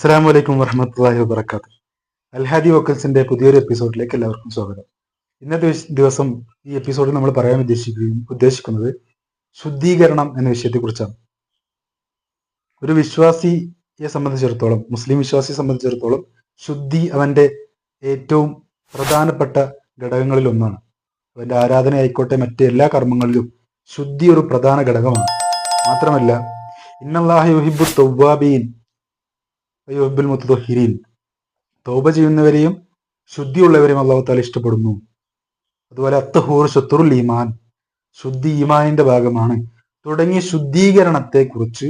അസ്സാം വലൈക്കും വറഹമത്തല്ലാഹി വബർക്കാത്തു അൽഹാദി വോക്കൽസിന്റെ പുതിയൊരു എപ്പിസോഡിലേക്ക് എല്ലാവർക്കും സ്വാഗതം. ഇന്നത്തെ ദിവസം ഈ എപ്പിസോഡിൽ നമ്മൾ പറയാൻ ഉദ്ദേശിക്കുകയും ഉദ്ദേശിക്കുന്നത് ശുദ്ധീകരണം എന്ന വിഷയത്തെക്കുറിച്ചാണ്. ഒരു വിശ്വാസിയെ സംബന്ധിച്ചിടത്തോളം മുസ്ലിം വിശ്വാസിയെ സംബന്ധിച്ചിടത്തോളം ശുദ്ധി അവന്റെ ഏറ്റവും പ്രധാനപ്പെട്ട ഘടകങ്ങളിൽ ഒന്നാണ്. അവന്റെ ആരാധന ആയിക്കോട്ടെ മറ്റ് എല്ലാ കർമ്മങ്ങളിലും ശുദ്ധി ഒരു പ്രധാന ഘടകമാണ്. മാത്രമല്ല ഇന്നല്ലാഹി യുഹിബ്ബു തൗവാബീൻ യുഹിബ്ബുൽ മുത്തുഹിരീൻ തൗബ ചെയ്യുന്നവരെയും ശുദ്ധിയുള്ളവരെയും അള്ളാഹുത്താല ഇഷ്ടപ്പെടുന്നു. അതുപോലെ അത്തഹൂർ ശത്രുൽ ഈമാൻ ശുദ്ധി ഈമാനിന്റെ ഭാഗമാണ്. തുടങ്ങിയ ശുദ്ധീകരണത്തെ കുറിച്ച്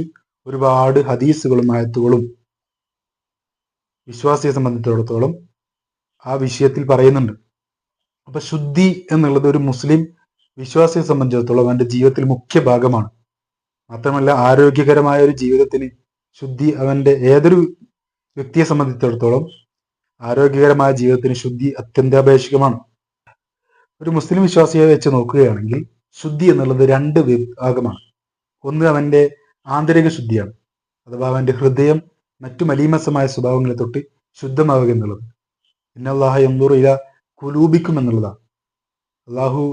ഒരുപാട് ഹദീസുകളും ആയത്തുകളും വിശ്വാസിയെ സംബന്ധിച്ചിടത്തോളം ആ വിഷയത്തിൽ പറയുന്നുണ്ട്. അപ്പൊ ശുദ്ധി എന്നുള്ളത് ഒരു മുസ്ലിം വിശ്വാസിയെ സംബന്ധിച്ചിടത്തോളം അവന്റെ ജീവിതത്തിൽ മുഖ്യ ഭാഗമാണ്. മാത്രമല്ല ആരോഗ്യകരമായ ഒരു ജീവിതത്തിന് ശുദ്ധി അവന്റെ ഏതൊരു വ്യക്തിയെ സംബന്ധിച്ചിടത്തോളം ആരോഗ്യകരമായ ജീവിതത്തിന് ശുദ്ധി അത്യന്താപേക്ഷികമാണ്. ഒരു മുസ്ലിം വിശ്വാസിയെ വെച്ച് നോക്കുകയാണെങ്കിൽ ശുദ്ധി എന്നുള്ളത് രണ്ട് വിഭാഗമാണ്. ഒന്ന് അവന്റെ ആന്തരിക ശുദ്ധിയാണ്. അഥവാ അവന്റെ ഹൃദയം മറ്റു മലീമസമായ സ്വഭാവങ്ങളെ തൊട്ട് ശുദ്ധമാവുക എന്നുള്ളത്. പിന്നെ ഇന്നല്ലാഹ എന്തൂർ ഇല കുലൂപിക്കും എന്നുള്ളതാണ്. അള്ളാഹു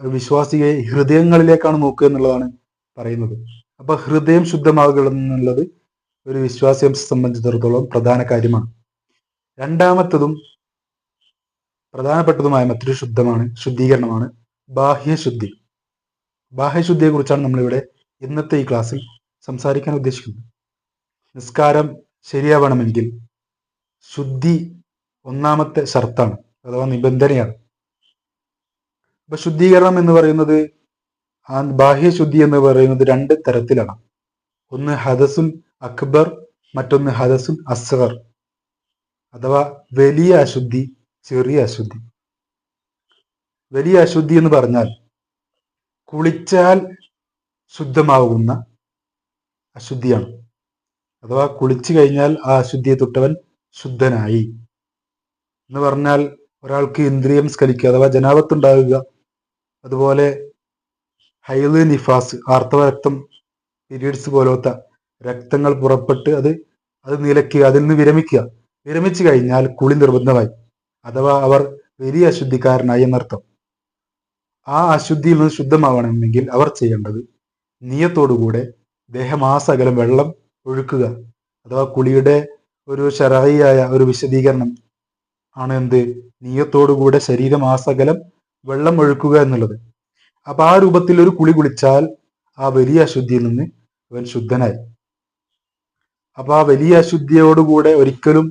വിശ്വാസിയെ ഹൃദയങ്ങളിലേക്കാണ് നോക്കുക എന്നുള്ളതാണ് പറയുന്നത്. അപ്പൊ ഹൃദയം ശുദ്ധമാവുക എന്നുള്ളത് ഒരു വിശ്വാസിയെ സംബന്ധിച്ചിടത്തോളം പ്രധാന കാര്യമാണ്. രണ്ടാമത്തതും പ്രധാനപ്പെട്ടതുമായ മറ്റൊരു ശുദ്ധമാണ് ശുദ്ധീകരണമാണ് ബാഹ്യശുദ്ധി. ബാഹ്യശുദ്ധിയെ കുറിച്ചാണ് നമ്മളിവിടെ ഇന്നത്തെ ഈ ക്ലാസ്സിൽ സംസാരിക്കാൻ ഉദ്ദേശിക്കുന്നത്. നിസ്കാരം ശരിയാവണമെങ്കിൽ ശുദ്ധി ഒന്നാമത്തെ ഷർത്താണ് അഥവാ നിബന്ധനയാണ്. അപ്പൊ ശുദ്ധീകരണം എന്ന് പറയുന്നത് ബാഹ്യശുദ്ധി എന്ന് പറയുന്നത് രണ്ട് തരത്തിലാണ്. ഒന്ന് ഹദസുൽ അക്ബർ മറ്റൊന്ന് ഹദസുൽ അസ്ഹർ അഥവാ വലിയ അശുദ്ധി ചെറിയ അശുദ്ധി. വലിയ അശുദ്ധി എന്ന് പറഞ്ഞാൽ കുളിച്ചാൽ ശുദ്ധമാകുന്ന അശുദ്ധിയാണ്. അഥവാ കുളിച്ചു കഴിഞ്ഞാൽ ആ അശുദ്ധിയെ തൊട്ടവൻ ശുദ്ധനായി. എന്ന് പറഞ്ഞാൽ ഒരാൾക്ക് ഇന്ദ്രിയം സ്കലിക്കുക അഥവാ ജനാപത്തുണ്ടാകുക. അതുപോലെ ഹൈൽ നിഫാസ് ആർത്തവരക്തം പീരീഡ്സ് പോലത്തെ രക്തങ്ങൾ പുറപ്പെട്ട് അത് അത് നിലയ്ക്കുക അതിൽ നിന്ന് വിരമിക്കുക. വിരമിച്ചു കഴിഞ്ഞാൽ കുളി നിർബന്ധമായി. അഥവാ അവർ വലിയ അശുദ്ധിക്കാരനായി എന്നർത്ഥം. ആ അശുദ്ധിയിൽ നിന്ന് ശുദ്ധമാവണമെങ്കിൽ അവർ ചെയ്യേണ്ടത് നീയത്തോടുകൂടെ ദേഹമാസകലം വെള്ളം ഒഴുക്കുക. അഥവാ കുളിയുടെ ഒരു ശരായിയായ ഒരു വിശദീകരണം ആണ് എന്ത്? നീയത്തോടുകൂടെ ശരീരമാസകലം വെള്ളം ഒഴുക്കുക എന്നുള്ളത്. അപ്പൊ ആ രൂപത്തിൽ ഒരു കുളി കുളിച്ചാൽ ആ വലിയ അശുദ്ധിയിൽ നിന്ന് അവൻ ശുദ്ധനായി. അപ്പൊ ആ വലിയ അശുദ്ധിയോടുകൂടെ ഒരിക്കലും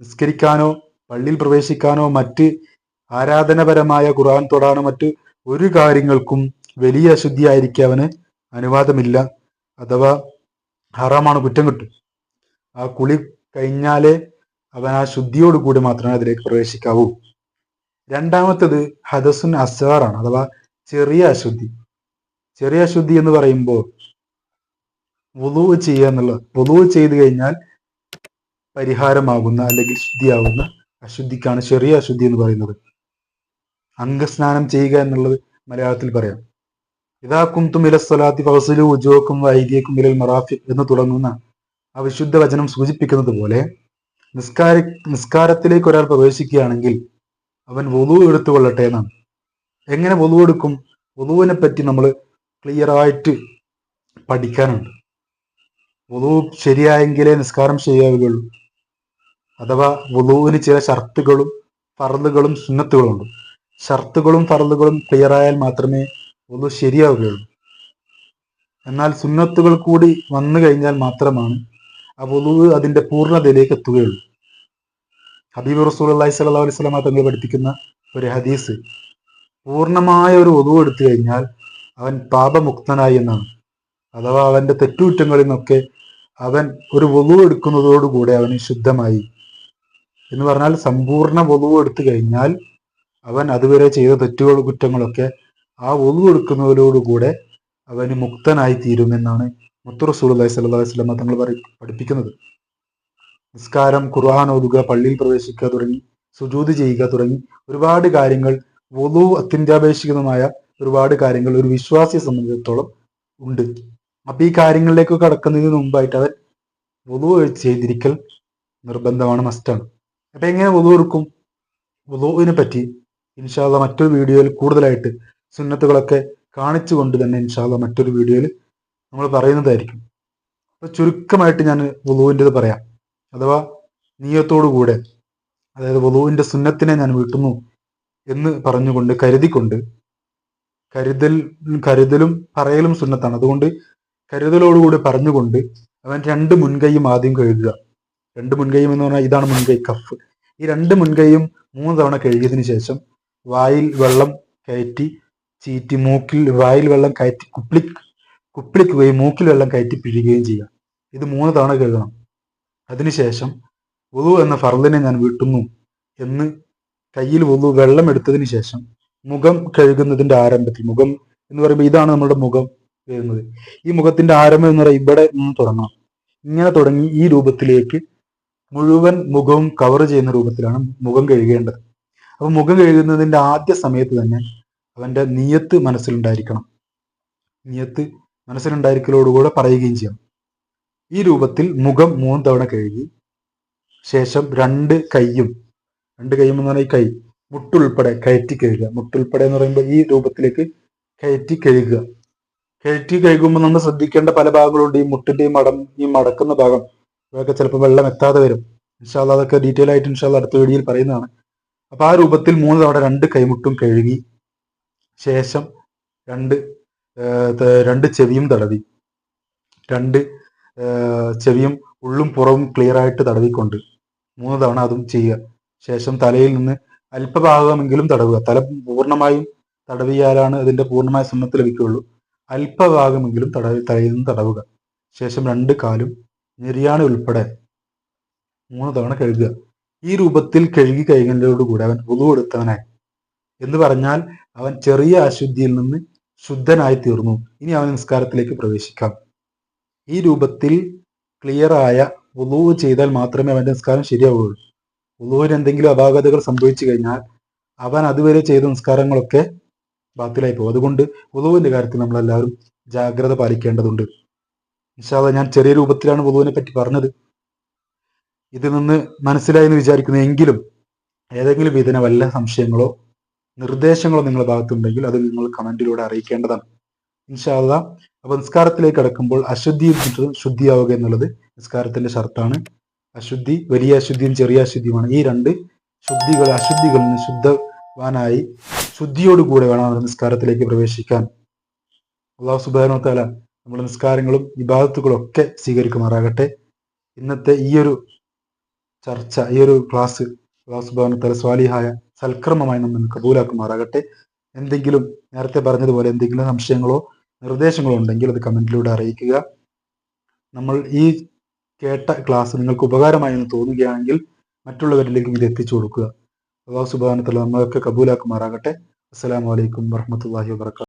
നിസ്കരിക്കാനോ പള്ളിയിൽ പ്രവേശിക്കാനോ മറ്റ് ആരാധനപരമായ ഖുർആൻ തൊടാനോ മറ്റ് ഒരു കാര്യങ്ങൾക്കും വലിയ അശുദ്ധിയായിരിക്കും അവന് അനുവാദമില്ല. അഥവാ ഹറാമാണ് കുറ്റം കിട്ടും ആ കുളി കഴിഞ്ഞാലേ അവൻ ആ ശുദ്ധിയോടുകൂടി മാത്രമേ അതിലേക്ക് പ്രവേശിക്കാവൂ. രണ്ടാമത്തത് ഹദസുൻ അസാറാണ് അഥവാ ചെറിയ അശുദ്ധി. ചെറിയ അശുദ്ധി എന്ന് പറയുമ്പോൾ വുളു ചെയ്യുക എന്നുള്ളത്. വുളു ചെയ്ത് കഴിഞ്ഞാൽ പരിഹാരമാകുന്ന അല്ലെങ്കിൽ ശുദ്ധിയാകുന്ന അശുദ്ധിക്കാണ് ചെറിയ അശുദ്ധി എന്ന് പറയുന്നത്. അംഗസ്നാനം ചെയ്യുക എന്നുള്ളത് മലയാളത്തിൽ പറയാം. ഇതാ കുന്തും ഇല സ്വലാത്തി ഫസലു ഉജോക്കും വൈദ്യക്കും ഇലൽ മറാഫി എന്ന് തുടങ്ങുന്ന ആ വിശുദ്ധ വചനം സൂചിപ്പിക്കുന്നത് പോലെ നിസ്കാര നിസ്കാരത്തിലേക്ക് ഒരാൾ പ്രവേശിക്കുകയാണെങ്കിൽ അവൻ വധു എടുത്തുകൊള്ളട്ടെ എന്നാണ്. എങ്ങനെ വുളു എടുക്കും? വധുവിനെ പറ്റി നമ്മൾ ക്ലിയർ ആയിട്ട് പഠിക്കാനുണ്ട്. വധു ശരിയായെങ്കിലേ നിസ്കാരം ശരിയാവുകയുള്ളൂ. അഥവാ വുളുവിന് ചില ഷർത്തുകളും ഫറലുകളും സുന്നത്തുകളും ഉണ്ട് ഷർത്തുകളും ഫറലുകളും ക്ലിയർ ആയാൽ മാത്രമേ വുളു ശരിയാവുകയുള്ളൂ. എന്നാൽ സുന്നത്തുകൾ കൂടി വന്നു കഴിഞ്ഞാൽ മാത്രമാണ് ആ വുളു അതിന്റെ പൂർണതയിലേക്ക് എത്തുകയുള്ളൂ. ഹബീബ് റസൂൽ അള്ളഹി സ്വല്ലാ അലൈഹി സ്വലാമ തങ്ങൾ പഠിപ്പിക്കുന്ന ഒരു ഹദീസ് പൂർണമായ ഒരു വധു എടുത്തു കഴിഞ്ഞാൽ അവൻ പാപമുക്തനായി എന്നാണ്. അഥവാ അവന്റെ തെറ്റുകുറ്റങ്ങളിൽ നിന്നൊക്കെ അവൻ ഒരു വലു എടുക്കുന്നതോടുകൂടെ അവന് ശുദ്ധമായി. എന്ന് പറഞ്ഞാൽ സമ്പൂർണ വലുവ് എടുത്തു കഴിഞ്ഞാൽ അവൻ അതുവരെ ചെയ്ത തെറ്റുകൾ കുറ്റങ്ങളൊക്കെ ആ വധു എടുക്കുന്നതിലോടുകൂടെ അവന് മുക്തനായി തീരുമെന്നാണ് മുത്തു റസൂൽ അലൈഹി സ്വല്ലാ തങ്ങൾ പഠിപ്പിക്കുന്നത്. നിസ്കാരം ഖുർആൻ ഓതുക പള്ളിയിൽ പ്രവേശിക്കുക തുടങ്ങി സുജൂത് ചെയ്യുക തുടങ്ങി ഒരുപാട് കാര്യങ്ങൾ വലു അത്യന്താപേക്ഷികമായ ഒരുപാട് കാര്യങ്ങൾ ഒരു വിശ്വാസിയെ സംബന്ധിച്ചിടത്തോളം ഉണ്ട്. അപ്പൊ ഈ കാര്യങ്ങളിലേക്ക് കടക്കുന്നതിന് മുമ്പായിട്ട് അവൻ വധു ചെയ്തിരിക്കൽ നിർബന്ധമാണ് മസ്റ്റാണ് അപ്പൊ എങ്ങനെ വുളു എടുക്കും? വുളുവിനെ പറ്റി ഇൻഷാല്ല മറ്റൊരു വീഡിയോയിൽ കൂടുതലായിട്ട് സുന്നത്തുകളൊക്കെ കാണിച്ചു കാണിച്ചുകൊണ്ട് തന്നെ ഇൻഷാല്ല മറ്റൊരു വീഡിയോയിൽ നമ്മൾ പറയുന്നതായിരിക്കും. അപ്പൊ ചുരുക്കമായിട്ട് ഞാൻ വുളുവിന്റെത് പറയാം. അഥവാ കൂടെ അതായത് വുളുവിന്റെ സുന്നത്തിനെ ഞാൻ വീട്ടുന്നു എന്ന് പറഞ്ഞുകൊണ്ട് കരുതിക്കൊണ്ട് കരുതൽ കരുതലും പറയലും സുന്നത്താണ്. അതുകൊണ്ട് കരുതലോടുകൂടി പറഞ്ഞുകൊണ്ട് അവൻ രണ്ട് മുൻകൈയും ആദ്യം കഴുകുക. രണ്ട് മുൻകൈയും എന്ന് പറഞ്ഞാൽ ഇതാണ് മുൻകൈ കഫ്. ഈ രണ്ട് മുൻകൈയും മൂന്ന് തവണ കഴുകിയതിനു ശേഷം വായിൽ വെള്ളം കയറ്റി ചീറ്റി മൂക്കിൽ വായിൽ വെള്ളം കയറ്റി കുപ്ലി കുപ്പിളിക്കുകയും മൂക്കിൽ വെള്ളം കയറ്റി പിഴിയുകയും ചെയ്യുക. ഇത് മൂന്ന് തവണ കഴുകണം. അതിനുശേഷം വുളു എന്ന ഫർദിനെ ഞാൻ വീട്ടുന്നു എന്ന് കയ്യിൽ വുളു വെള്ളം എടുത്തതിന് ശേഷം മുഖം കഴുകുന്നതിന്റെ ആരംഭത്തിൽ മുഖം എന്ന് പറയുമ്പോൾ ഇതാണ് നമ്മുടെ മുഖം. വരുന്നത് ഈ മുഖത്തിന്റെ ആരംഭം എന്ന് പറയുന്നത് ഇവിടെ നിന്ന് തുടങ്ങണം. ഇങ്ങനെ തുടങ്ങി ഈ രൂപത്തിലേക്ക് മുഴുവൻ മുഖവും കവർ ചെയ്യുന്ന രൂപത്തിലാണ് മുഖം കഴുകേണ്ടത്. അപ്പൊ മുഖം കഴുകുന്നതിന്റെ ആദ്യ സമയത്ത് തന്നെ അവന്റെ നിയത്ത് മനസ്സിലുണ്ടായിരിക്കണം. നിയത്ത് മനസ്സിലുണ്ടായിരിക്കലോടുകൂടെ പറയുകയും ചെയ്യണം. ഈ രൂപത്തിൽ മുഖം മൂന്ന് തവണ കഴുകി ശേഷം രണ്ട് കൈയും രണ്ട് കൈയും എന്ന് പറഞ്ഞാൽ ഈ കൈ മുട്ടുൾപ്പെടെ കയറ്റി കഴുകുക. മുട്ടുൾപ്പെടെ എന്ന് പറയുമ്പോൾ ഈ രൂപത്തിലേക്ക് കയറ്റി കഴുകുക. കയറ്റി കഴുകുമ്പോൾ നമ്മൾ ശ്രദ്ധിക്കേണ്ട പല ഭാഗങ്ങളുണ്ട്. ഈ മുട്ടിന്റെ ഈ മടം ഈ മടക്കുന്ന ഭാഗം. ഇവയൊക്കെ ചിലപ്പോൾ വെള്ളം എത്താതെ വരും. ഇൻഷാല്ല അതൊക്കെ ഡീറ്റെയിൽ ആയിട്ട് ഇൻഷാല്ല അടുത്ത വീഡിയോയിൽ പറയുന്നതാണ്. അപ്പൊ ആ രൂപത്തിൽ മൂന്ന് തവണ രണ്ട് കൈമുട്ടും കഴുകി ശേഷം രണ്ട് രണ്ട് ചെവിയും തടവി. രണ്ട് ചെവിയും ഉള്ളും പുറവും ക്ലിയർ ആയിട്ട് തടവിക്കൊണ്ട് മൂന്ന് തവണ അതും ചെയ്യുക. ശേഷം തലയിൽ നിന്ന് അല്പഭാഗമെങ്കിലും തടവുക. തല പൂർണമായും തടവിയാലാണ് അതിന്റെ പൂർണമായ സുന്നത്ത് ലഭിക്കുകയുള്ളൂ. അല്പഭാഗമെങ്കിലും തടവി തലയിൽ നിന്ന് തടവുക ശേഷം രണ്ട് കാലും നിര്യാണി ഉൾപ്പെടെ മൂന്ന് തവണ കഴുകുക. ഈ രൂപത്തിൽ കഴുകി കഴിയുന്നതോടുകൂടി അവൻ പുതു കൊടുത്തവനായി എന്ന് പറഞ്ഞാൽ അവൻ ചെറിയ അശുദ്ധിയിൽ നിന്ന് ശുദ്ധനായി തീർന്നു. ഇനി അവൻ നിസ്കാരത്തിലേക്ക് പ്രവേശിക്കാം. ഈ രൂപത്തിൽ ക്ലിയറായ വുളു ചെയ്താൽ മാത്രമേ അവന്റെ നിസ്കാരം ശരിയാവുകയുള്ളൂ. വുളുവിന് എന്തെങ്കിലും അപാകതകൾ സംഭവിച്ചു കഴിഞ്ഞാൽ അവൻ അതുവരെ ചെയ്ത നിസ്കാരങ്ങളൊക്കെ ബാത്തിലായി പോകും. അതുകൊണ്ട് വുളുവിന്റെ കാര്യത്തിൽ നമ്മളെല്ലാവരും ജാഗ്രത പാലിക്കേണ്ടതുണ്ട്. നിശാദ ഞാൻ ചെറിയ രൂപത്തിലാണ് വധുവിനെ പറ്റി പറഞ്ഞത്. ഇതിൽ നിന്ന് മനസ്സിലായി എന്ന് വിചാരിക്കുന്നു. എങ്കിലും ഏതെങ്കിലും വിധന വല്ല സംശയങ്ങളോ നിർദ്ദേശങ്ങളോ നിങ്ങളുടെ ഭാഗത്തുണ്ടെങ്കിൽ അത് നിങ്ങൾ കമന്റിലൂടെ അറിയിക്കേണ്ടതാണ്. ഇൻഷാല്ല അപ്പൊ നിസ്കാരത്തിലേക്ക് കടക്കുമ്പോൾ നിന്നിട്ട് ശുദ്ധിയാവുക എന്നുള്ളത് നിസ്കാരത്തിന്റെ ഷർത്താണ്. അശുദ്ധി വലിയ അശുദ്ധിയും ചെറിയ അശുദ്ധിയുമാണ്. ഈ രണ്ട് ശുദ്ധികൾ അശുദ്ധികളിൽ നിന്ന് ശുദ്ധവാനായി ശുദ്ധിയോടുകൂടെ വേണം നമ്മുടെ നിസ്കാരത്തിലേക്ക് പ്രവേശിക്കാൻ. അള്ളാഹു സുബാനോ താല നമ്മുടെ നിസ്കാരങ്ങളും വിഭാഗത്തുകളും ഒക്കെ സ്വീകരിക്കുമാറാകട്ടെ. ഇന്നത്തെ ഈ ഒരു ചർച്ച ഈ ഒരു ക്ലാസ് അള്ളാഹു സുബാനോ താല സ്വാലിഹായ സൽക്രമമായി നമ്മൾ കബൂലാക്കുമാറാകട്ടെ. എന്തെങ്കിലും നേരത്തെ പറഞ്ഞതുപോലെ എന്തെങ്കിലും സംശയങ്ങളോ നിർദ്ദേശങ്ങളോ ഉണ്ടെങ്കിൽ അത് കമന്റിലൂടെ അറിയിക്കുക. നമ്മൾ ഈ കേട്ട ക്ലാസ് നിങ്ങൾക്ക് ഉപകാരമായി എന്ന് തോന്നുകയാണെങ്കിൽ മറ്റുള്ളവരിലേക്കും ഇത് എത്തിച്ചു കൊടുക്കുക. അള്ളാഹു സുബാനത്തല്ല നമ്മളൊക്കെ കബൂലാക്കുമാറാകട്ടെ. അസ്സലാമു അലൈക്കും വറഹമത്തല്ലാഹി വാബർക്കാത്തു